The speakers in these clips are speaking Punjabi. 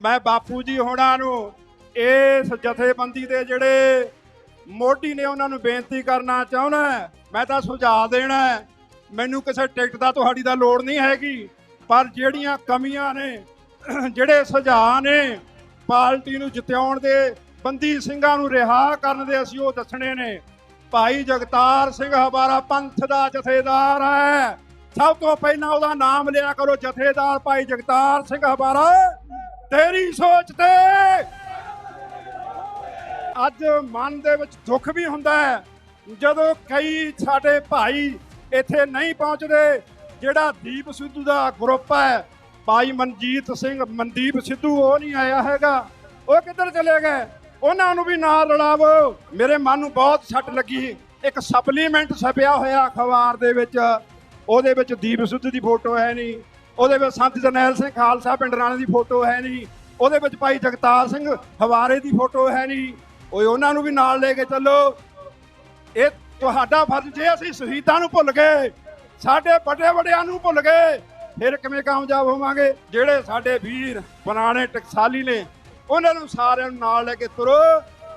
ਮੈਂ ਬਾਪੂ ਜੀ ਹੋਣਾ ਨੂੰ ਇਸ ਜਥੇਬੰਦੀ ਦੇ ਜਿਹੜੇ ਮੋਢੀ ਨੇ ਉਹਨਾਂ ਨੂੰ ਬੇਨਤੀ ਕਰਨਾ ਚਾਹੁੰਦਾ ਮੈਂ ਤਾਂ ਸੁਝਾਅ ਦੇਣਾ ਮੈਨੂੰ ਕਿਸੇ ਟਿਕਟ ਦਾ ਤੁਹਾਡੀ ਦਾ ਲੋੜ ਨਹੀਂ ਹੈਗੀ, ਪਰ ਜਿਹੜੀਆਂ ਕਮੀਆਂ ਨੇ, ਜਿਹੜੇ ਸੁਝਾਅ ਨੇ ਪਾਰਟੀ ਨੂੰ ਜਿਤਾਉਣ ਦੇ, ਬੰਦੀ ਸਿੰਘਾਂ ਨੂੰ ਰਿਹਾ ਕਰਨ ਦੇ ਅਸੀਂ ਉਹ ਦੱਸਣੇ ਨੇ। ਭਾਈ ਜਗਤਾਰ ਸਿੰਘ ਹਮਾਰਾ ਪੰਥ ਦਾ ਜਥੇਦਾਰ ਹੈ। ਸਭ ਤੋਂ ਪਹਿਲਾਂ ਉਹਦਾ ਨਾਮ ਲਿਆ ਕਰੋ ਜਥੇਦਾਰ ਭਾਈ ਜਗਤਾਰ ਸਿੰਘ ਹਮਾਰਾ ਤੇਰੀ ਸੋਚ ਤੇ। ਅੱਜ ਮਨ ਦੇ ਵਿੱਚ ਦੁੱਖ ਵੀ ਹੁੰਦਾ ਹੈ। ਜਦੋਂ ਕਈ ਸਾਡੇ ਭਾਈ ਇੱਥੇ ਨਹੀਂ ਪਹੁੰਚਦੇ, ਜਿਹੜਾ ਦੀਪ ਸਿੱਧੂ ਦਾ ਗਰੁੱਪ ਹੈ, ਭਾਈ ਮਨਜੀਤ ਸਿੰਘ, ਮਨਦੀਪ ਸਿੱਧੂ, ਉਹ ਨਹੀਂ ਆਇਆ ਹੈਗਾ। ਉਹ ਕਿੱਧਰ ਚਲੇ ਗਏ? ਉਹਨਾਂ ਨੂੰ ਵੀ ਨਾਲ ਰਲਾਵੋ। ਮੇਰੇ ਮਨ ਨੂੰ ਬਹੁਤ ਸੱਟ ਲੱਗੀ। ਇੱਕ ਸਪਲੀਮੈਂਟ ਛਪਿਆ ਹੋਇਆ ਅਖਬਾਰ ਦੇ ਵਿੱਚ। ਉਹਦੇ ਵਿੱਚ ਦੀਪ ਸਿੱਧੂ ਦੀ ਫੋਟੋ ਹੈ ਨਹੀਂ। ਉਹਦੇ ਵਿੱਚ ਸੰਤ ਜਰਨੈਲ ਸਿੰਘ ਖਾਲਸਾ ਪਿੰਡ ਰਾਣੇ ਦੀ ਫੋਟੋ ਹੈ ਨਹੀਂ। ਉਹਦੇ ਵਿੱਚ ਭਾਈ ਜਗਤਾਰ ਸਿੰਘ ਹਵਾਰੇ ਦੀ ਫੋਟੋ ਹੈ ਨਹੀਂ। ਓਏ, ਉਹਨਾਂ ਨੂੰ ਵੀ ਨਾਲ ਲੈ ਕੇ ਚੱਲੋ। ਇਹ ਤੁਹਾਡਾ ਫਰਜ਼ ਜੇ ਅਸੀਂ ਸ਼ਹੀਦਾਂ ਨੂੰ ਭੁੱਲ ਗਏ, ਸਾਡੇ ਵੱਡੇ ਵੱਡਿਆਂ ਨੂੰ ਭੁੱਲ ਗਏ, ਫਿਰ ਕਿਵੇਂ ਕਾਮਯਾਬ ਹੋਵਾਂਗੇ? ਜਿਹੜੇ ਸਾਡੇ ਵੀਰ ਪੁਰਾਣੇ ਟਕਸਾਲੀ ਨੇ, ਉਹਨਾਂ ਨੂੰ ਸਾਰਿਆਂ ਨੂੰ ਨਾਲ ਲੈ ਕੇ ਤੁਰੋ।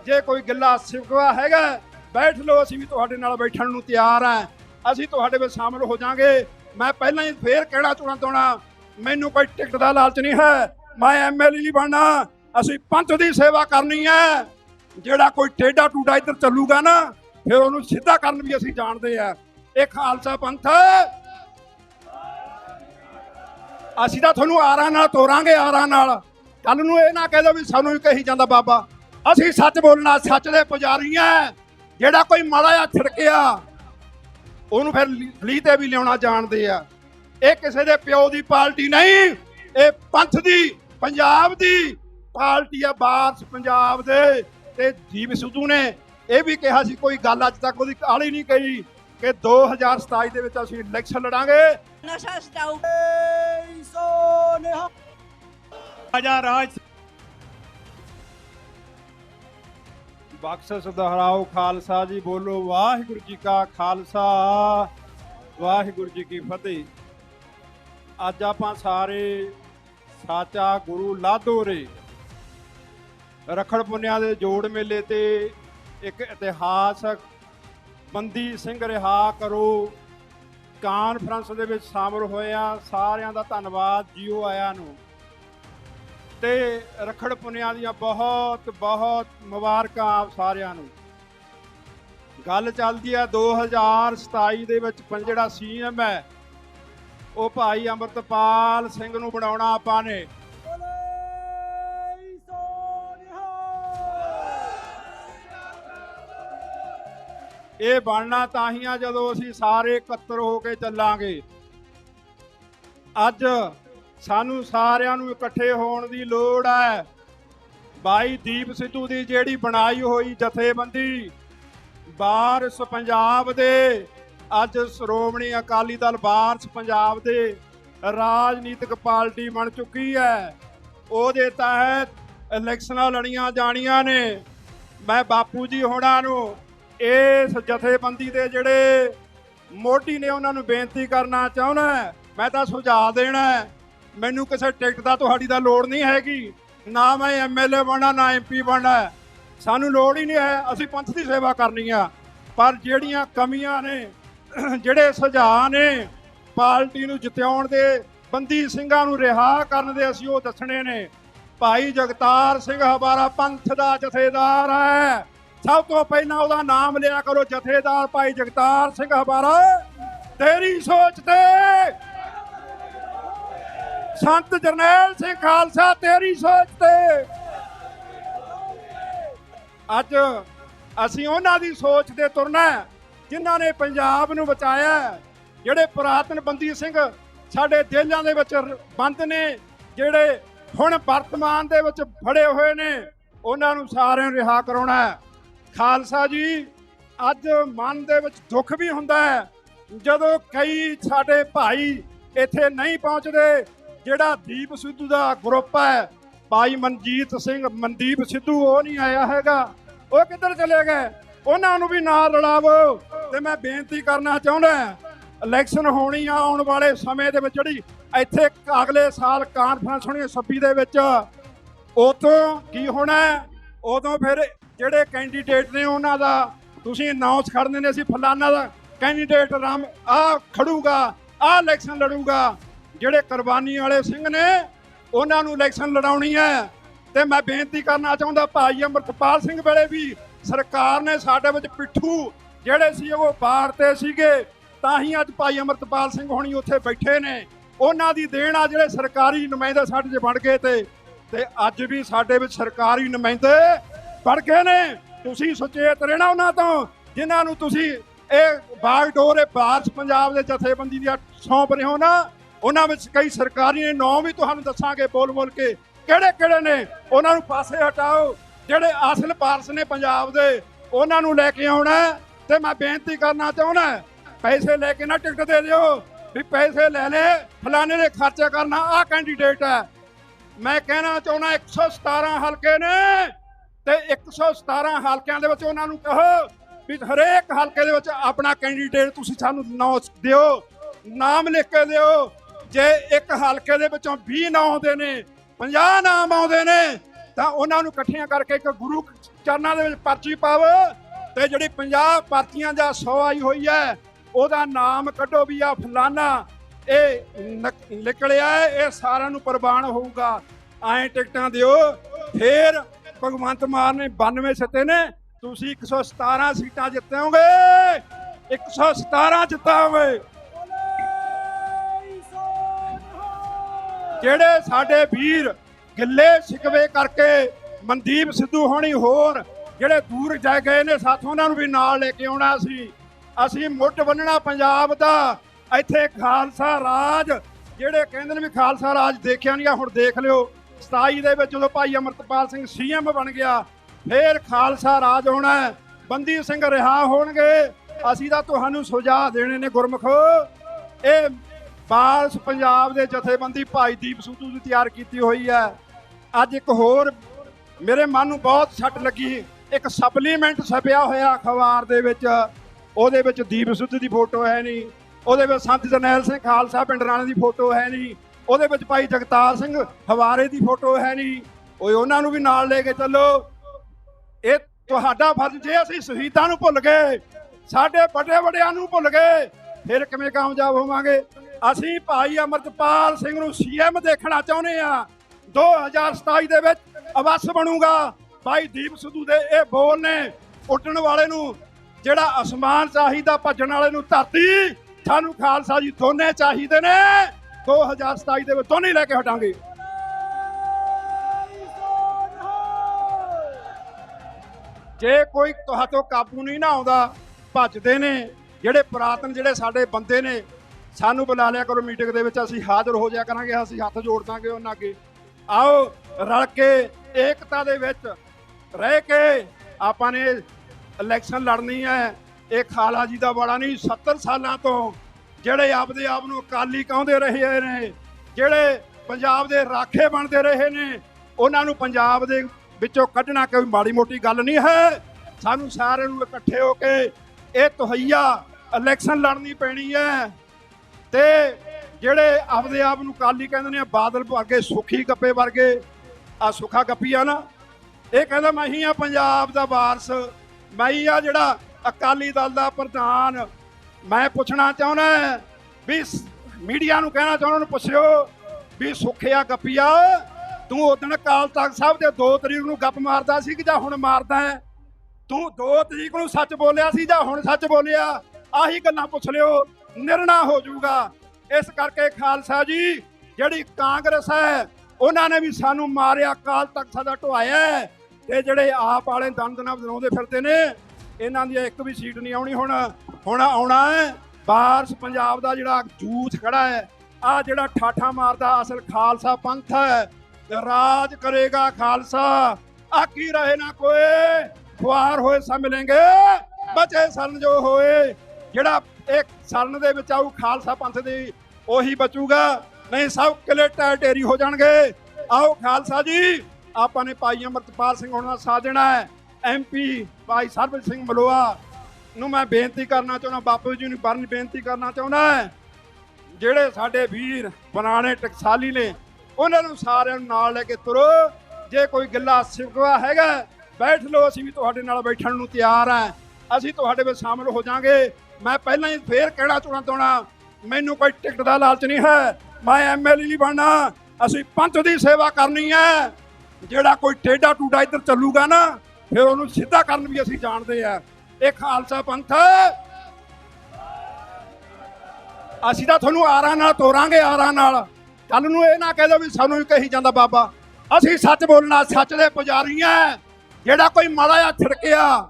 ਜੇ ਕੋਈ ਗਿੱਲਾ ਸਿਕਵਾ ਹੈਗਾ, ਬੈਠ ਲਓ, ਅਸੀਂ ਵੀ ਤੁਹਾਡੇ ਨਾਲ ਬੈਠਣ ਨੂੰ ਤਿਆਰ ਹਾਂ ਅਸੀਂ ਤੁਹਾਡੇ ਵਿੱਚ ਸ਼ਾਮਲ ਹੋ ਜਾਾਂਗੇ। ਮੈਂ ਪਹਿਲਾਂ ਹੀ ਫੇਰ ਕਿਹੜਾ ਚਾਹੁੰਦਾ ਤੋਣਾ? ਮੈਨੂੰ ਕੋਈ ਟਿਕਟ ਦਾ ਲਾਲਚ ਨਹੀਂ ਹੈ। ਮੈਂ ਐਮਐਲਏ ਨਹੀਂ ਬਣਨਾ। ਅਸੀਂ ਪੰਥ ਦੀ ਸੇਵਾ ਕਰਨੀ ਹੈ। ਜਿਹੜਾ ਕੋਈ ਟੇਡਾ ਟੂਡਾ ਇੱਧਰ ਚੱਲੂਗਾ ਨਾ, ਫਿਰ ਉਹਨੂੰ ਸਿੱਧਾ ਕਰਨ ਵੀ ਅਸੀਂ ਜਾਣਦੇ ਆ। ਇਹ ਖਾਲਸਾ ਪੰਥ। ਅਸੀਂ ਤਾਂ ਤੁਹਾਨੂੰ ਆਰਾ ਨਾਲ ਤੋਰਾਂਗੇ, ਆਰਾ ਨਾਲ। ਕੱਲ ਨੂੰ ਇਹ ਨਾ ਕਹਿ ਦਿਓ ਵੀ ਸਾਨੂੰ ਹੀ ਕਹੀ ਜਾਂਦਾ ਬਾਬਾ। ਅਸੀਂ ਸੱਚ ਬੋਲਣਾ, ਸੱਚ ਦੇ ਪੁਜਾਰੀ ਆ। ਜਿਹੜਾ ਕੋਈ ਮਾੜਾ ਜਿਹਾ ਛਿੜਕਿਆ ਉਹਨੂੰ ਫਿਰ ਲੀ ਤੇ ਵੀ ਲਿਆਉਣਾ ਜਾਣਦੇ ਆ। ਇਹ ਕਿਸੇ ਦੇ ਪਿਓ ਦੀ ਪਾਰਟੀ ਨਹੀਂ ਇਹ ਪੰਥ ਦੀ ਪੰਜਾਬ ਦੀ ਪਾਰਟੀ ਆ ਬਾਰਸ ਪੰਜਾਬ ਦੇ ਤੇ ਜੀਵ ਸਿੱਧੂ ਨੇ ਇਹ ਵੀ ਕਿਹਾ ਸੀ ਕੋਈ ਗੱਲ ਅੱਜ ਤੱਕ ਉਹਦੀ ਕਾਲੀ ਨਹੀਂ ਕਹੀ ਕਿ 2027 ਦੇ ਵਿੱਚ ਅਸੀਂ ਇਲੈਕਸ਼ਨ ਲੜਾਂਗੇ। ਨਸ਼ਾ ਛਡਾਊ ਰਾਜਾ ਰਾਜ ਬਖਸ਼ਿਸ਼ ਦੁਹਰਾਓ ਖਾਲਸਾ ਜੀ, ਬੋਲੋ ਵਾਹਿਗੁਰੂ ਜੀ ਕਾ ਖਾਲਸਾ। ਵਾਹਿਗੁਰੂ ਜੀ ਕੀ ਫਤਿਹ। ਅੱਜ ਆਪਾਂ ਸਾਰੇ ਸਾਚਾ ਗੁਰੂ ਲਾਧੋਰੇ ਰਖੜ ਪੁੰਨਿਆ ਦੇ ਜੋੜ ਮੇਲੇ ਤੇ ਇੱਕ ਇਤਿਹਾਸਕ ਬੰਦੀ ਸਿੰਘ ਰਿਹਾ ਕਰੋ। ਕਾਨਫਰੰਸ ਦੇ ਵਿੱਚ ਸ਼ਾਮਲ ਹੋਇਆ ਸਾਰਿਆਂ ਦਾ ਧੰਨਵਾਦ ਜੀਓ ਆਇਆਂ ਨੂੰ। ਤੇ ਰਖੜ ਪੁੰਨਿਆ ਦੀਆਂ ਬਹੁਤ ਬਹੁਤ ਮੁਬਾਰਕਾਂ ਆਪ ਸਾਰਿਆਂ ਨੂੰ। ਗੱਲ ਚੱਲਦੀ ਹੈ 2027 ਦੇ ਵਿੱਚ ਪੰ- ਜਿਹੜਾ ਸੀਐਮ ਹੈ। ਉਹ ਭਾਈ ਅੰਮ੍ਰਿਤਪਾਲ ਸਿੰਘ ਨੂੰ ਬਣਾਉਣਾ ਆਪਾਂ ਨੇ। ਇਹ ਬਣਨਾ ਤਾਂ ਹੀ ਆ ਜਦੋਂ ਅਸੀਂ ਸਾਰੇ ਇਕੱਤਰ ਹੋ ਕੇ ਚੱਲਾਂਗੇ। ਅੱਜ ਸਾਨੂੰ ਸਾਰਿਆਂ ਨੂੰ ਇਕੱਠੇ ਹੋਣ ਦੀ ਲੋੜ ਹੈ। ਬਾਈ ਦੀਪ ਸਿੱਧੂ ਦੀ ਜਿਹੜੀ ਬਣਾਈ ਹੋਈ ਜਥੇਬੰਦੀ ਬਾਰਸ ਪੰਜਾਬ ਦੇ, ਅੱਜ ਸ਼੍ਰੋਮਣੀ ਅਕਾਲੀ ਦਲ ਬਾਰਸ ਪੰਜਾਬ ਦੇ ਰਾਜਨੀਤਿਕ ਪਾਰਟੀ ਬਣ ਚੁੱਕੀ ਹੈ। ਉਹਦੇ ਤਹਿਤ ਇਲੈਕਸ਼ਨਾਂ ਲੜੀਆਂ ਜਾਣੀਆਂ ਨੇ। ਮੈਂ ਬਾਪੂ ਜੀ ਹੋਣਾ ਨੂੰ ਇਸ ਜਥੇਬੰਦੀ ਦੇ ਜਿਹੜੇ ਮੋਢੀ ਨੇ ਉਹਨਾਂ ਨੂੰ ਬੇਨਤੀ ਕਰਨਾ ਚਾਹੁੰਦਾ। ਮੈਂ ਤਾਂ ਸੁਝਾਅ ਦੇਣਾ ਮੈਨੂੰ ਕਿਸੇ ਟਿਕਟ ਦਾ ਤੁਹਾਡੀ ਦਾ ਲੋੜ ਨਹੀਂ ਹੈਗੀ। ਨਾ ਮੈਂ ਐਮਐਲਏ ਬਣਨਾ, ਨਾ ਐਮਪੀ ਬਣਨਾ ਸਾਨੂੰ ਲੋੜ ਹੀ ਨਹੀਂ ਹੈ, ਅਸੀਂ ਪੰਥ ਦੀ ਸੇਵਾ ਕਰਨੀ ਆ। ਪਰ ਜਿਹੜੀਆਂ ਕਮੀਆਂ ਨੇ, ਜਿਹੜੇ ਸੁਝਾਅ ਨੇ ਪਾਰਟੀ ਨੂੰ ਜਿਤਾਉਣ ਦੇ, ਬੰਦੀ ਸਿੰਘਾਂ ਨੂੰ ਰਿਹਾ ਕਰਨ ਦੇ ਅਸੀਂ ਉਹ ਦੱਸਣੇ ਨੇ। ਭਾਈ ਜਗਤਾਰ ਸਿੰਘ ਹਮਾਰਾ ਪੰਥ ਦਾ ਜਥੇਦਾਰ ਹੈ। ਸਭ ਤੋਂ ਪਹਿਲਾਂ ਉਹਦਾ ਨਾਮ ਲਿਆ ਕਰੋ ਜਥੇਦਾਰ ਭਾਈ ਜਗਤਾਰ ਸਿੰਘ ਹਮਾਰਾ ਤੇਰੀ ਸੋਚ ਤੇ ਸੰਤ ਜਰਨੈਲ ਸਿੰਘ ਖਾਲਸਾ ਤੇਰੀ ਸੋਚ ਤੇ। ਅੱਜ ਅਸੀਂ ਉਹਨਾਂ ਦੀ ਸੋਚ ਤੇ ਤੁਰਨਾ ਹੈ, ਜਿਨ੍ਹਾਂ ਨੇ ਪੰਜਾਬ ਨੂੰ ਬਚਾਇਆ ਜਿਹੜੇ ਪੁਰਾਤਨ ਬੰਦੀ ਸਿੰਘ ਸਾਡੇ ਜੇਲ੍ਹਾਂ ਦੇ ਵਿੱਚ ਬੰਦ ਨੇ ਜਿਹੜੇ ਹੁਣ ਵਰਤਮਾਨ ਦੇ ਵਿੱਚ ਫੜੇ ਹੋਏ ਨੇ ਉਹਨਾਂ ਨੂੰ ਸਾਰਿਆਂ ਨੂੰ ਰਿਹਾ ਕਰਾਉਣਾ ਹੈ। ਖਾਲਸਾ ਜੀ ਅੱਜ ਮਨ ਦੇ ਵਿੱਚ ਦੁੱਖ ਵੀ ਹੁੰਦਾ ਹੈ ਜਦੋਂ ਕਈ ਸਾਡੇ ਭਾਈ ਇੱਥੇ ਨਹੀਂ ਪਹੁੰਚਦੇ ਜਿਹੜਾ ਦੀਪ ਸਿੱਧੂ ਦਾ ਗਰੁੱਪ ਹੈ, ਭਾਈ ਮਨਜੀਤ ਸਿੰਘ, ਮਨਦੀਪ ਸਿੱਧੂ, ਉਹ ਨਹੀਂ ਆਇਆ ਹੈਗਾ। ਉਹ ਕਿੱਧਰ ਚਲੇ ਗਏ? ਉਹਨਾਂ ਨੂੰ ਵੀ ਨਾਲ ਰਲਾਵੋ। ਤੇ ਮੈਂ ਬੇਨਤੀ ਕਰਨਾ ਚਾਹੁੰਦਾ ਇਲੈਕਸ਼ਨ ਹੋਣੀ ਆ ਆਉਣ ਵਾਲੇ ਸਮੇਂ ਦੇ ਵਿੱਚ ਜਿਹੜੀ ਇੱਥੇ ਅਗਲੇ ਸਾਲ ਕਾਨਫਰੰਸ ਹੋਣੀ ਹੈ 26 ਦੇ ਵਿੱਚ, ਉਦੋਂ ਕੀ ਹੋਣਾ ਉਦੋਂ ਫਿਰ ਜਿਹੜੇ ਕੈਂਡੀਡੇਟ ਨੇ ਉਹਨਾਂ ਦਾ, ਤੁਸੀਂ ਅਨਾਉਂਸ ਕਰ ਦਿੰਦੇ ਅਸੀਂ ਫਲਾਨਾ ਦਾ ਕੈਂਡੀਡੇਟ ਰਾਮ ਆ ਖੜੂਗਾ, ਆ ਇਲੈਕਸ਼ਨ ਲੜੂਗਾ। ਜਿਹੜੇ ਕੁਰਬਾਨੀ ਵਾਲੇ ਸਿੰਘ ਨੇ, ਉਹਨਾਂ ਨੂੰ ਇਲੈਕਸ਼ਨ ਲੜਾਉਣੀ ਹੈ। ਤੇ ਮੈਂ ਬੇਨਤੀ ਕਰਨਾ ਚਾਹੁੰਦਾ ਭਾਈ ਅਮਰਤਪਾਲ ਸਿੰਘ ਵੇਲੇ ਵੀ ਸਰਕਾਰ ਨੇ ਸਾਡੇ ਵਿੱਚ ਪਿੱਠੂ ਜਿਹੜੇ ਸੀ ਉਹ ਬਾਹਰ ਤੇ ਸੀਗੇ, ਤਾਂ ਹੀ ਅੱਜ ਭਾਈ ਅਮਰਤਪਾਲ ਸਿੰਘ ਹੋਣੀ ਉੱਥੇ ਬੈਠੇ ਨੇ। ਉਹਨਾਂ ਦੀ ਦੇਣ ਆ ਜਿਹੜੇ ਸਰਕਾਰੀ ਨੁਮਾਇੰਦੇ ਸਾਡੇ 'ਚ ਬਣ ਗਏ ਤੇ ਤੇ ਅੱਜ ਵੀ ਸਾਡੇ ਵਿੱਚ ਸਰਕਾਰੀ ਨੁਮਾਇੰਦੇ ਬਣ ਗਏ ਨੇ। ਤੁਸੀਂ ਸੁਚੇਤ ਰਹਿਣਾ ਉਹਨਾਂ ਤੋਂ, ਜਿਨ੍ਹਾਂ ਨੂੰ ਤੁਸੀਂ ਇਹ ਬਾਗਡੋਰ, ਇਹ ਭਾਰਤ ਪੰਜਾਬ ਦੇ ਜਥੇਬੰਦੀ ਦੀਆਂ ਸੌਂਪ ਰਹੇ ਹੋ ਨਾ। ਉਹਨਾਂ ਵਿੱਚ ਕਈ ਸਰਕਾਰੀ ਨੇ, ਨਾਂ ਵੀ ਤੁਹਾਨੂੰ ਦੱਸਾਂਗੇ ਬੋਲ ਬੋਲ ਕੇ। ਕਿਹੜੇ ਕਿਹੜੇ ਨੇ? ਉਹਨਾਂ ਨੂੰ ਪਾਸੇ ਹਟਾਓ। ਜਿਹੜੇ ਅਸਲ ਪਾਰਸ ਨੇ ਪੰਜਾਬ ਦੇ, ਉਹਨਾਂ ਨੂੰ ਲੈ ਕੇ ਆਉਣਾ ਤੇ ਮੈਂ ਬੇਨਤੀ ਕਰਨਾ ਚਾਹੁੰਦਾ ਪੈਸੇ ਲੈ ਕੇ ਨਾ ਟਿਕਟ ਦੇ ਦਿਓ, ਵੀ ਪੈਸੇ ਲੈ ਲੈ, ਫਲਾਣੇ ਨੇ ਖਰਚਾ ਕਰਨਾ, ਆਹ ਕੈਂਡੀਡੇਟ ਹੈ। ਮੈਂ ਕਹਿਣਾ ਚਾਹੁੰਦਾ 117 ਹਲਕੇ ਨੇ ਤੇ 117 ਹਲਕਿਆਂ ਦੇ ਵਿੱਚ ਉਹਨਾਂ ਨੂੰ ਕਹੋ ਵੀ ਹਰੇਕ ਹਲਕੇ ਦੇ ਵਿੱਚ ਆਪਣਾ ਕੈਂਡੀਡੇਟ ਤੁਸੀਂ ਸਾਨੂੰ ਨਾਂ ਦਿਓ, ਨਾਮ ਲਿਖ ਕੇ ਦਿਓ ਜੇ ਇੱਕ ਹਲਕੇ ਦੇ ਵਿੱਚੋਂ 20 ਨਾਂ ਆਉਂਦੇ ਨੇ 50 ਨਾਮ ਆਉਂਦੇ ਨੇ, ਤਾਂ ਉਹਨਾਂ ਨੂੰ ਇਕੱਠੀਆਂ ਕਰਕੇ ਇੱਕ ਗੁਰੂ ਚਰਨਾਂ ਦੇ ਵਿੱਚ ਪਰਚੀ ਪਾਵੋ ਤੇ ਜਿਹੜੀ 50 ਪਰਚੀਆਂ ਜਾਂ 100 ਆਈ ਹੋਈ ਹੈ, ਉਹਦਾ ਨਾਮ ਕੱਢੋ ਵੀ ਆ ਫਲਾਨਾ, ਇਹ ਨਿਕਲਿਆ ਇਹ ਸਾਰਿਆਂ ਨੂੰ ਪ੍ਰਵਾਨ ਹੋਊਗਾ। ਐਂ ਟਿਕਟਾਂ ਦਿਓ, ਫੇਰ ਭਗਵੰਤ ਮਾਨ ਨੇ 92 ਸਿੱਤੇ ਨੇ, ਤੁਸੀਂ 117 ਸੀਟਾਂ ਜਿੱਤੋਗੇ 117 ਜਿੱਤਾਂਗੇ ਜਿਹੜੇ ਸਾਡੇ ਵੀਰ ਗਿੱਲੇ ਸ਼ਿਕਵੇ ਕਰਕੇ ਮਨਦੀਪ ਸਿੱਧੂ ਹੋਣੀ ਹੋਰ ਜਿਹੜੇ ਦੂਰ ਜਾ ਗਏ ਨੇ, ਸਾਥੋਂ ਉਹਨਾਂ ਨੂੰ ਵੀ ਨਾਲ ਲੈ ਕੇ ਆਉਣਾ ਸੀ। ਅਸੀਂ ਮੁੱਢ ਬੰਨਣਾ ਪੰਜਾਬ ਦਾ। ਇੱਥੇ ਖਾਲਸਾ ਰਾਜ, ਜਿਹੜੇ ਕਹਿੰਦੇ ਨੇ ਵੀ ਖਾਲਸਾ ਰਾਜ ਦੇਖਿਆ ਨਹੀਂ ਆ, ਹੁਣ ਦੇਖ ਲਿਓ। 27 ਦੇ ਵਿੱਚ ਜਦੋਂ ਭਾਈ ਅਮਰਤਪਾਲ ਸਿੰਘ ਸੀਐਮ ਬਣ ਗਿਆ, ਫੇਰ ਖਾਲਸਾ ਰਾਜ ਹੋਣਾ ਬੰਦੀ ਸਿੰਘ ਰਿਹਾ ਹੋਣਗੇ। ਅਸੀਂ ਤਾਂ ਤੁਹਾਨੂੰ ਸੁਝਾਅ ਦੇਣੇ ਨੇ ਗੁਰਮਖੋ। ਇਹ ਬਾਲਸ ਪੰਜਾਬ ਦੇ ਜਥੇਬੰਦੀ ਭਾਈ ਦੀਪ ਸਿੱਧੂ ਦੀ ਤਿਆਰ ਕੀਤੀ ਹੋਈ ਹੈ। ਅੱਜ ਇੱਕ ਹੋਰ ਮੇਰੇ ਮਨ ਨੂੰ ਬਹੁਤ ਸੱਟ ਲੱਗੀ। ਇੱਕ ਸਪਲੀਮੈਂਟ ਛਪਿਆ ਹੋਇਆ ਅਖਬਾਰ ਦੇ ਵਿੱਚ। ਉਹਦੇ ਵਿੱਚ ਦੀਪ ਸਿੱਧੂ ਦੀ ਫੋਟੋ ਹੈ ਨਹੀਂ। ਉਹਦੇ ਵਿੱਚ ਸੰਤ ਜਰਨੈਲ ਸਿੰਘ ਖਾਲਸਾ ਪਿੰਡ ਰਾਣੇ ਦੀ ਫੋਟੋ ਹੈ ਨਹੀਂ। ਉਹਦੇ ਵਿੱਚ ਭਾਈ ਜਗਤਾਰ ਸਿੰਘ ਹਵਾਰੇ ਦੀ ਫੋਟੋ ਹੈ ਨਹੀਂ। ਓਏ, ਉਹਨਾਂ ਨੂੰ ਵੀ ਨਾਲ ਲੈ ਕੇ ਚੱਲੋ। ਇਹ ਤੁਹਾਡਾ ਫਰਜ਼, ਜੇ ਅਸੀਂ ਸ਼ਹੀਦਾਂ ਨੂੰ ਭੁੱਲ ਗਏ, ਸਾਡੇ ਵੱਡੇ ਵੱਡਿਆਂ ਨੂੰ ਭੁੱਲ ਗਏ, ਫਿਰ ਕਿਵੇਂ ਕਾਮਯਾਬ ਹੋਵਾਂਗੇ? ਅਸੀਂ ਭਾਈ ਅਮਰਤਪਾਲ ਸਿੰਘ ਨੂੰ ਸੀਐਮ ਦੇਖਣਾ ਚਾਹੁੰਦੇ ਆ। 2027 ਦੇ ਵਿੱਚ ਅਵਸ ਬਣੂਗਾ। ਭਾਈ ਦੀਪ ਸਿੱਧੂ ਦੇ ਇਹ ਬੋਲ ਨੇ ਉੱਡਣ ਵਾਲੇ ਨੂੰ, ਜਿਹੜਾ ਅਸਮਾਨ ਚਾਹੀਦਾ ਭੱਜਣ ਵਾਲੇ ਨੂੰ ਧਰਤੀ, ਸਾਨੂੰ ਖਾਲਸਾ ਜੀ ਦੋਨੇ ਚਾਹੀਦੇ ਨੇ। 2027 ਦੇ ਵਿੱਚ ਦੋਨੇ ਲੈ ਕੇ ਹਟਾਂਗੇ। ਜੇ ਕੋਈ ਤੁਹਾਤੋਂ ਕਾਬੂ ਨਹੀਂ ਨਾ ਆਉਂਦਾ, ਭੱਜਦੇ ਨੇ। ਜਿਹੜੇ ਪੁਰਾਤਨ, ਜਿਹੜੇ ਸਾਡੇ ਬੰਦੇ ਨੇ ਸਾਨੂੰ ਬੁਲਾ ਲਿਆ ਕਰੋ ਮੀਟਿੰਗ ਦੇ ਵਿੱਚ, ਅਸੀਂ ਹਾਜ਼ਰ ਹੋ ਜਾਇਆ ਕਰਾਂਗੇ, ਅਸੀਂ ਹੱਥ ਜੋੜ ਦਾਂਗੇ ਉਹਨਾਂ ਅੱਗੇ। ਆਓ, ਰਲ ਕੇ ਏਕਤਾ ਦੇ ਵਿੱਚ ਰਹਿ ਕੇ ਆਪਾਂ ਨੇ ਇਲੈਕਸ਼ਨ ਲੜਨੀ ਹੈ। ਇਹ ਖਾਲਾ ਜੀ ਦਾ ਬੜਾ ਨਹੀਂ 70 ਸਾਲਾਂ ਤੋਂ ਜਿਹੜੇ ਆਪਦੇ ਆਪ ਨੂੰ ਅਕਾਲੀ ਕਹਿੰਦੇ ਰਹੇ ਨੇ, ਜਿਹੜੇ ਪੰਜਾਬ ਦੇ ਰਾਖੇ ਬਣਦੇ ਰਹੇ ਨੇ, ਉਹਨਾਂ ਨੂੰ ਪੰਜਾਬ ਦੇ ਵਿੱਚੋਂ ਕੱਢਣਾ ਕੋਈ ਮਾੜੀ ਮੋਟੀ ਗੱਲ ਨਹੀਂ ਹੈ। ਸਾਨੂੰ ਸਾਰਿਆਂ ਨੂੰ ਇਕੱਠੇ ਹੋ ਕੇ ਇਹ ਤਹਈਆ ਇਲੈਕਸ਼ਨ ਲੜਨੀ ਪੈਣੀ ਹੈ। ਤੇ ਜਿਹੜੇ ਆਪਦੇ ਆਪ ਨੂੰ ਕਾਲੀ ਕਹਿੰਦੇ ਨੇ ਬਾਦਲ ਵਰਗੇ ਸੁਖੀ ਗੱਪੇ ਵਰਗੇ, ਆ ਸੁਖਾ ਗੱਪੀ ਆ ਨਾ, ਇਹ ਕਹਿੰਦਾ ਮੈਂ ਹੀ ਆ ਪੰਜਾਬ ਦਾ ਵਾਰਸ, ਮੈਂ ਹੀ ਆ ਜਿਹੜਾ ਅਕਾਲੀ ਦਲ ਦਾ ਪ੍ਰਧਾਨ। ਮੈਂ ਪੁੱਛਣਾ ਚਾਹੁੰਦਾ ਵੀ ਮੀਡੀਆ ਨੂੰ ਕਹਿਣਾ ਚਾਹੁੰਦਾ ਨੂੰ ਪੁੱਛਿਓ ਵੀ ਸੁਖਿਆ ਗੱਪੀਆ ਤੂੰ ਉਦੋਂ ਅਕਾਲ ਤਖਤ ਸਾਹਿਬ ਦੇ 2 ਤਰੀਕ ਨੂੰ ਗੱਪ ਮਾਰਦਾ ਸੀ ਕਿ ਜਾਂ ਹੁਣ ਮਾਰਦਾ ਹੈ? ਤੂੰ 2 ਤਰੀਕ ਨੂੰ ਸੱਚ ਬੋਲਿਆ ਸੀ ਜਾਂ ਹੁਣ ਸੱਚ ਬੋਲਿਆ? ਆਹੀ ਗੱਲਾਂ ਪੁੱਛ ਲਿਓ। ਨਿਰਣਾ ਹੋ ਜਾਊਗਾ। ਇਸ ਕਰਕੇ ਖਾਲਸਾ ਜੀ, ਜਿਹੜੀ ਕਾਂਗਰਸ ਹੈ, ਉਹਨਾਂ ਨੇ ਵੀ ਸਾਨੂੰ ਮਾਰਿਆ, ਅਕਾਲ ਤਖਤ ਸਾਡਾ ਢਵਾਇਆ ਤੇ ਜਿਹੜੇ ਆਪ ਵਾਲੇ ਦੰਦ ਨਾਲ ਬਣਾਉਂਦੇ ਫਿਰਦੇ ਨੇ, ਇਹਨਾਂ ਦੀ ਇੱਕ ਵੀ ਸੀਟ ਨਹੀਂ ਆਉਣੀ ਹੁਣ। ਹੁਣ ਆਉਣਾ ਹੈ, ਬਾਰਸ ਪੰਜਾਬ ਦਾ ਜਿਹੜਾ ਜੂਥ ਖੜਾ ਹੈ ਆ ਜਿਹੜਾ ਠਾਠਾ ਮਾਰਦਾ ਅਸਲ ਖਾਲਸਾ ਪੰਥ ਹੈ ਰਾਜ ਕਰੇਗਾ ਖਾਲਸਾ। ਆਕੀ ਰਹੇ ਨਾ ਕੋਏ ਖੁਆਰ ਹੋਏ ਸਭ ਮਿਲेंगे ਬਚੇ ਸਨ ਜੋ ਹੋਏ। ਜਿਹੜਾ ਇਹ ਸਰਨ ਦੇ ਵਿੱਚ ਆਊ ਖਾਲਸਾ ਪੰਥ ਦੀ, ਉਹੀ ਬਚੂਗਾ। ਨਹੀਂ ਸਭ ਕਿਲੇ ਟੈ ਢੇਰੀ ਹੋ ਜਾਣਗੇ। ਆਓ ਖਾਲਸਾ ਜੀ, ਆਪਾਂ ਨੇ ਭਾਈ ਅਮਰਤਪਾਲ ਸਿੰਘ ਹੋਣਾ ਸਾਥ ਦੇਣਾ ਹੈ। ਐਮਪੀ ਭਾਈ ਸਰਬਜੀਤ ਸਿੰਘ ਮਲੋਆ ਨੂੰ ਮੈਂ ਬੇਨਤੀ ਕਰਨਾ ਚਾਹੁੰਦਾ, ਬਾਪੂ ਜੀ ਨੂੰ ਬਰਨ ਬੇਨਤੀ ਕਰਨਾ ਚਾਹੁੰਦਾ ਜਿਹੜੇ ਸਾਡੇ ਵੀਰ ਪੁਰਾਣੇ ਟਕਸਾਲੀ ਨੇ, ਉਹਨਾਂ ਨੂੰ ਸਾਰਿਆਂ ਨੂੰ ਨਾਲ ਲੈ ਕੇ ਤੁਰੋ। ਜੇ ਕੋਈ ਗਿੱਲਾ ਸਿਕਵਾ ਹੈਗਾ, ਬੈਠ ਲਓ, ਅਸੀਂ ਵੀ ਤੁਹਾਡੇ ਨਾਲ ਬੈਠਣ ਨੂੰ ਤਿਆਰ ਆ ਅਸੀਂ ਤੁਹਾਡੇ ਵਿੱਚ ਸ਼ਾਮਲ ਹੋ ਜਾਾਂਗੇ ਮੈਂ ਪਹਿਲਾਂ ਹੀ ਫੇਰ ਕਹਿਣਾ ਚਾਹਣਾ ਚਾਹਣਾ ਮੈਨੂੰ ਕੋਈ ਟਿਕਟ ਦਾ ਲਾਲਚ ਨਹੀਂ ਹੈ। ਮੈਂ ਐਮਐਲਏ ਨਹੀਂ ਬਣਨਾ। ਅਸੀਂ ਪੰਥ ਦੀ ਸੇਵਾ ਕਰਨੀ ਹੈ। ਜਿਹੜਾ ਕੋਈ ਟੇਡਾ ਟੂਡਾ ਇੱਧਰ ਚੱਲੂਗਾ ਨਾ, ਫਿਰ ਉਹਨੂੰ ਸਿੱਧਾ ਕਰਨ ਵੀ ਅਸੀਂ ਜਾਣਦੇ ਆ। ਇਹ ਖਾਲਸਾ ਪੰਥ ਅਸੀਂ ਤਾਂ ਤੁਹਾਨੂੰ ਆਰਾਂ ਨਾਲ ਤੋਰਾਂਗੇ, ਆਰਾਂ ਨਾਲ। ਕੱਲ ਨੂੰ ਇਹ ਨਾ ਕਹਿ ਦਿਓ ਵੀ ਸਾਨੂੰ ਹੀ ਕਹੀ ਜਾਂਦਾ ਬਾਬਾ। ਅਸੀਂ ਸੱਚ ਬੋਲਣਾ, ਸੱਚ ਦੇ ਪੁਜਾਰੀ ਆ ਜਿਹੜਾ ਕੋਈ ਮਾੜਾ ਜਿਹਾ ਛਿੜਕਿਆ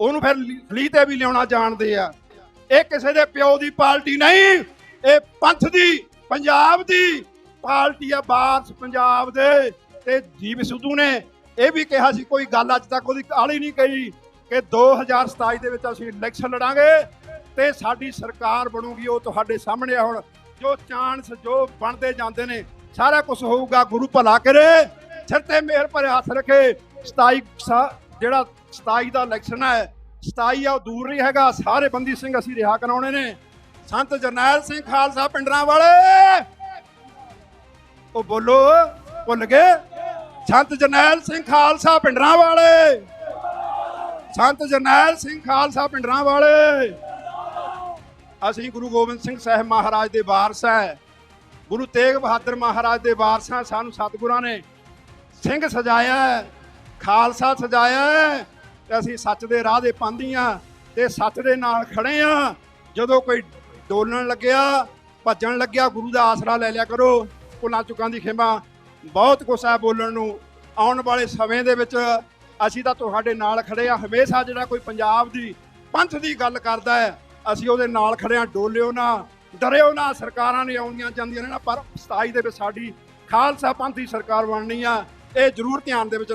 ਉਹਨੂੰ ਫਿਰ ਫਲੀ ਤੇ ਵੀ ਲਿਆਉਣਾ ਜਾਣਦੇ ਆ। ਇਹ ਕਿਸੇ ਦੇ ਪਿਓ ਦੀ ਪਾਰਟੀ ਨਹੀਂ। ਇਹ ਪੰਥ ਦੀ, ਪੰਜਾਬ ਦੀ ਪਾਰਟੀ ਆ ਬਾਸ ਪੰਜਾਬ ਦੇ। ਤੇ ਜੀਵ ਸਿੱਧੂ ਨੇ ਇਹ ਵੀ ਕਿਹਾ ਸੀ, ਕੋਈ ਗੱਲ ਅੱਜ ਤੱਕ ਉਹਦੀ ਕਾਲੀ ਨਹੀਂ ਕਹੀ ਕਿ 2027 ਦੇ ਵਿੱਚ ਅਸੀਂ ਇਲੈਕਸ਼ਨ ਲੜਾਂਗੇ ਤੇ ਸਾਡੀ ਸਰਕਾਰ ਬਣੂਗੀ, ਉਹ ਤੁਹਾਡੇ ਸਾਹਮਣੇ ਆ ਹੁਣ। ਜੋ ਚਾਂਸ ਜੋ ਬਣਦੇ ਜਾਂਦੇ ਨੇ, ਸਾਰਾ ਕੁਝ ਹੋਊਗਾ, ਗੁਰੂ ਭਲਾ ਕਰੇ। ਸਿਰ ਤੇ ਮਿਹਰ ਭਰੇ ਹੱਥ ਰੱਖੇ। 27 ਜਿਹੜਾ 27 ਦਾ ਇਲੈਕਸ਼ਨ ਹੈ 27 ਆ, ਉਹ ਦੂਰ ਨਹੀਂ ਹੈਗਾ, ਸਾਰੇ ਬੰਦੀ ਸਿੰਘ ਅਸੀਂ ਰਿਹਾ ਕਰਾਉਣੇ ਨੇ। ਸੰਤ ਜਰਨੈਲ ਸਿੰਘ ਖਾਲਸਾ ਪਿੰਡਰਾਂ ਵਾਲੇ! ਉਹ ਬੋਲੋ, ਭੁੱਲ ਗਏ? ਸੰਤ ਜਰਨੈਲ ਸਿੰਘ ਖਾਲਸਾ ਪਿੰਡਰਾਂ ਵਾਲੇ! ਸੰਤ ਜਰਨੈਲ ਸਿੰਘ ਖਾਲਸਾ ਪਿੰਡਰਾਂ ਵਾਲੇ! ਅਸੀਂ ਗੁਰੂ ਗੋਬਿੰਦ ਸਿੰਘ ਸਾਹਿਬ ਮਹਾਰਾਜ ਦੇ ਵਾਰਸ ਹੈ। ਗੁਰੂ ਤੇਗ ਬਹਾਦਰ ਮਹਾਰਾਜ ਦੇ ਵਾਰਸਾਂ ਸਾਨੂੰ ਸਤਿਗੁਰਾਂ ਨੇ ਸਿੰਘ ਸਜਾਇਆ ਖਾਲਸਾ ਸਜਾਇਆ ਤੇ ਅਸੀਂ ਸੱਚ ਦੇ ਰਾਹ ਦੇ ਪਾਂਦੀਆਂ ਤੇ ਸੱਚ ਦੇ ਨਾਲ ਖੜੇ ਆ ਜਦੋਂ ਕੋਈ ਡੋਲਣ ਲੱਗਿਆ, ਭੱਜਣ ਲੱਗਿਆ, ਗੁਰੂ ਦਾ ਆਸਰਾ ਲੈ ਲਿਆ ਕਰੋ। ਭੁੱਲਾਂ ਚੁੱਕਾਂ ਦੀ ਖਿਮਾ। ਬਹੁਤ ਕੁਛ ਹੈ ਬੋਲਣ ਨੂੰ। ਆਉਣ ਵਾਲੇ ਸਮੇਂ ਦੇ ਵਿੱਚ ਅਸੀਂ ਤਾਂ ਤੁਹਾਡੇ ਨਾਲ ਖੜੇ ਆ ਹਮੇਸ਼ਾ ਜਿਹੜਾ ਕੋਈ ਪੰਜਾਬ ਦੀ ਪੰਥ ਦੀ ਗੱਲ ਕਰਦਾ ਹੈ, ਅਸੀਂ ਉਹਦੇ ਨਾਲ ਖੜੇ ਆ ਡੋਲਿਓ ਨਾ, ਡਰਿਓ ਨਾ। ਸਰਕਾਰਾਂ ਨੇ ਆਉਂਦੀਆਂ, ਜਾਂਦੀਆਂ ਨੇ ਨਾ ਪਰ 27 ਦੇ ਵਿੱਚ ਸਾਡੀ ਖਾਲਸਾ ਪੰਥ ਦੀ ਸਰਕਾਰ ਬਣਨੀ ਆ। ਇਹ ਜ਼ਰੂਰ ਧਿਆਨ ਦੇ ਵਿੱਚ ਰੱਖ